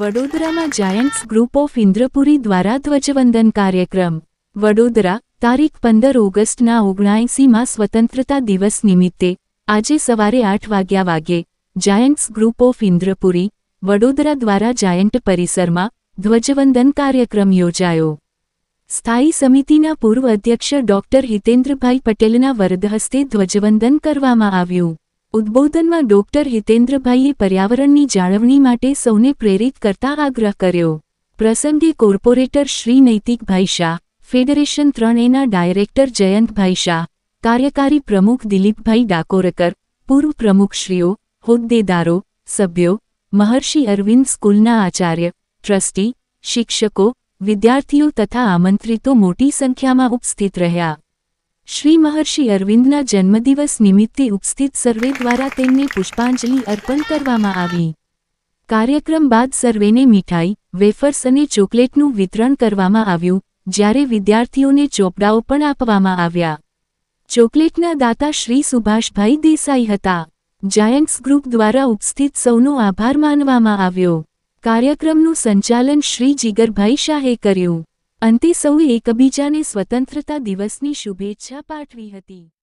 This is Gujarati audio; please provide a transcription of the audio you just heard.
વડોદરામાં જાયન્ટ્સ ગ્રુપ ઓફ ઇન્દ્રપુરી દ્વારા ધ્વજવંદન કાર્યક્રમ. વડોદરા, તારીખ પંદર ઓગસ્ટના ઓગણાએંસીમાં સ્વતંત્રતા દિવસ નિમિત્તે આજે સવારે આઠ વાગ્યા વાગે Giants group of Indrapuri, Vadodara દ્વારા જાયન્ટ પરિસરમાં ધ્વજવંદન કાર્યક્રમ યોજાયો. સ્થાયી સમિતિના પૂર્વ અધ્યક્ષ ડોક્ટર હિતેન્દ્રભાઈ પટેલના વરદહસ્તે ધ્વજવંદન કરવામાં આવ્યું. ઉદ્બોધનમાં ડોક્ટર હિતેન્દ્રભાઈએ પર્યાવરણની જાળવણી માટે સૌને પ્રેરિત કરતા આગ્રહ કર્યો. પ્રસંગે કોર્પોરેટર શ્રી નૈતિકભાઈ શાહ, ફેડરેશન ત્રણ એના ડાયરેક્ટર જયંતભાઈ શાહ, કાર્યકારી પ્રમુખ દિલીપભાઈ ડાકોરકર, પૂર્વ પ્રમુખશ્રીઓ, હોદ્દેદારો, સભ્યો, મહર્ષિ અરવિંદ સ્કૂલના આચાર્ય, ટ્રસ્ટી, શિક્ષકો, વિદ્યાર્થીઓ તથા આમંત્રિતો મોટી સંખ્યામાં ઉપસ્થિત રહ્યા. શ્રી મહર્ષિ અરવિંદના જન્મદિવસ નિમિત્તે ઉપસ્થિત સર્વે દ્વારા તેમને પુષ્પાંજલિ અર્પણ કરવામાં આવી. કાર્યક્રમ બાદ સર્વેને મીઠાઈ, વેફર્સ અને ચોકલેટનું વિતરણ કરવામાં આવ્યું, જ્યારે વિદ્યાર્થીઓને ચોપડાઓ પણ આપવામાં આવ્યા. ચોકલેટના દાતા શ્રી સુભાષભાઈ દેસાઈ હતા. જાયન્ટ્સ ગ્રુપ દ્વારા ઉપસ્થિત સૌનો આભાર માનવામાં આવ્યો. કાર્યક્રમનું સંચાલન શ્રી જીગરભાઈ શાહે કર્યું. અંતે સૌએ એકબીજાને સ્વતંત્રતા દિવસની શુભેચ્છા પાઠવી હતી.